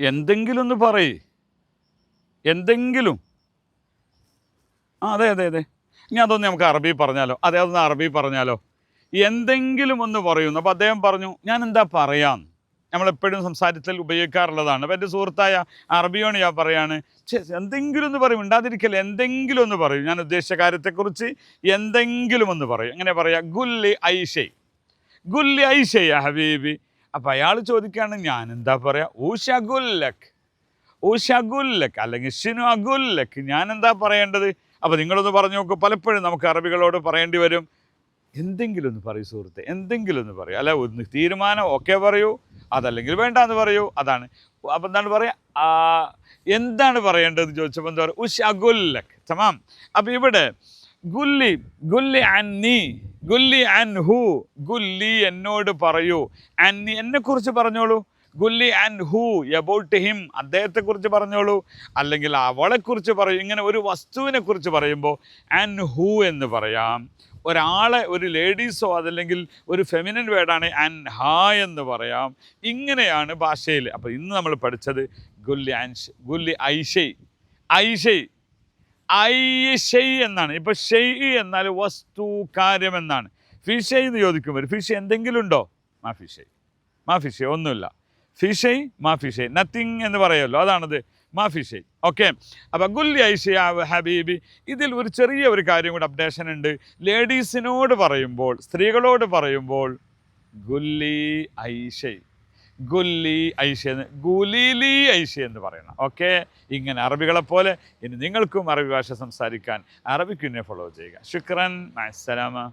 എന്തെങ്കിലും ഒന്ന് പറയേ. എന്തെങ്കിലും. ആ അതെ അതെ അതെ. ഇനി അതൊന്ന് നമുക്ക് അറബി പറഞ്ഞാലോ? അതെ അതൊന്ന് അറബി പറഞ്ഞാലോ? എന്തെങ്കിലും ഒന്ന് പറയുന്നു അപ്പോൾ അദ്ദേഹം പറഞ്ഞു ഞാൻ എന്താ പറയാം നമ്മളെപ്പോഴും സംസാരത്തിൽ ഉപയോഗിക്കാറുള്ളതാണ്. അപ്പോൾ എന്റെ സുഹൃത്തായ അറബിയോണ് ഞാൻ പറയാണ് എന്തെങ്കിലും ഒന്ന് പറയും. ഉണ്ടാതിരിക്കല്ല എന്തെങ്കിലും ഒന്ന് പറയും. ഞാൻ ഉദ്ദേശിച്ച കാര്യത്തെക്കുറിച്ച് എന്തെങ്കിലും ഒന്ന് പറയും. എങ്ങനെ പറയാം? ഗുല്ലി ഐഷൈ. ഗുല്ലി ഐഷയ ഹബീബി. അപ്പം അയാൾ ചോദിക്കുകയാണ് ഞാൻ എന്താ പറയുക ഊഷഗുല്ലക് ഊഷഗുല്ലക് അല്ലെങ്കിൽ ഷിനു അഗുല്ലക് ഞാൻ എന്താ പറയേണ്ടത്? അപ്പോൾ നിങ്ങളൊന്ന് പറഞ്ഞു നോക്കൂ പലപ്പോഴും നമുക്ക് അറബികളോട് പറയേണ്ടി വരും. എന്തെങ്കിലും ഒന്ന് പറയൂ സുഹൃത്തെ എന്തെങ്കിലും ഒന്ന് പറയൂ. അല്ല ഒന്ന് തീരുമാനം ഒക്കെ പറയൂ അതല്ലെങ്കിൽ വേണ്ട എന്ന് പറയൂ അതാണ്. അപ്പം എന്താണ് പറയുക എന്താണ് പറയേണ്ടത് ചോദിച്ചപ്പോൾ എന്താ പറയുക ഉഷ് അഗുല്ലക് തമാം. അപ്പം ഇവിടെ ഗുല്ലി ഗുല്ലി അന്നി ഗുല്ലി അൻ ഹു ഗുല്ലി എന്നോട് പറയൂ. അന്നി എന്നെക്കുറിച്ച് പറഞ്ഞോളൂ. ഗുല്ലി ആൻഡ് ഹൂ എബൌട്ട് ഹിം അദ്ദേഹത്തെക്കുറിച്ച് പറഞ്ഞോളൂ. അല്ലെങ്കിൽ അവളെക്കുറിച്ച് പറയൂ. ഇങ്ങനെ ഒരു വസ്തുവിനെ കുറിച്ച് പറയുമ്പോൾ ആൻഡ് ഹൂ എന്ന് പറയാം. ഒരാളെ ഒരു ലേഡീസോ അതല്ലെങ്കിൽ ഒരു ഫെമിനൻ വേർഡാണ് ആൻ ഹാ എന്ന് പറയാം. ഇങ്ങനെയാണ് ഭാഷയിൽ. അപ്പോൾ ഇന്ന് നമ്മൾ പഠിച്ചത് ഗുല്ലി ആൻഷ് ഗുല്ലി ഐഷൈ. ഐഷൈ ഐഷൈ എന്നാണ്. ഇപ്പോൾ ഷെയ് എന്നാൽ വസ്തു കാര്യം എന്നാണ്. ഫിഷൈ എന്ന് ചോദിക്കുമ്പോൾ ഫിഷ് എന്തെങ്കിലും ഉണ്ടോ? മാ ഫിഷൈ മാ ഫിഷൈ ഒന്നുമില്ല. ഫിഷൈ മാ ഫിഷൈ നത്തിങ് എന്ന് പറയുമല്ലോ. അതാണത്. മാ ഫിഷൈ ഓക്കെ അപ്പോൾ ഗുല്ലി ഐഷ ഹബീബി ഇതിൽ ഒരു ചെറിയ ഒരു കാര്യം കൂടെ അപ്ഡേഷൻ ഉണ്ട്. ലേഡീസിനോട് പറയുമ്പോൾ സ്ത്രീകളോട് പറയുമ്പോൾ ഗുല്ലി ഐഷൈ ഗുല്ലി ഐഷ എന്ന് ഗുലിലി ഐഷ എന്ന് പറയണം. ഓക്കെ ഇങ്ങനെ അറബികളെ പോലെ ഇനി നിങ്ങൾക്കും അറബി ഭാഷ സംസാരിക്കാൻ അറബിക്കുന്നെ ഫോളോ ചെയ്യുക. ശുക്രൻ അസ്സലാമ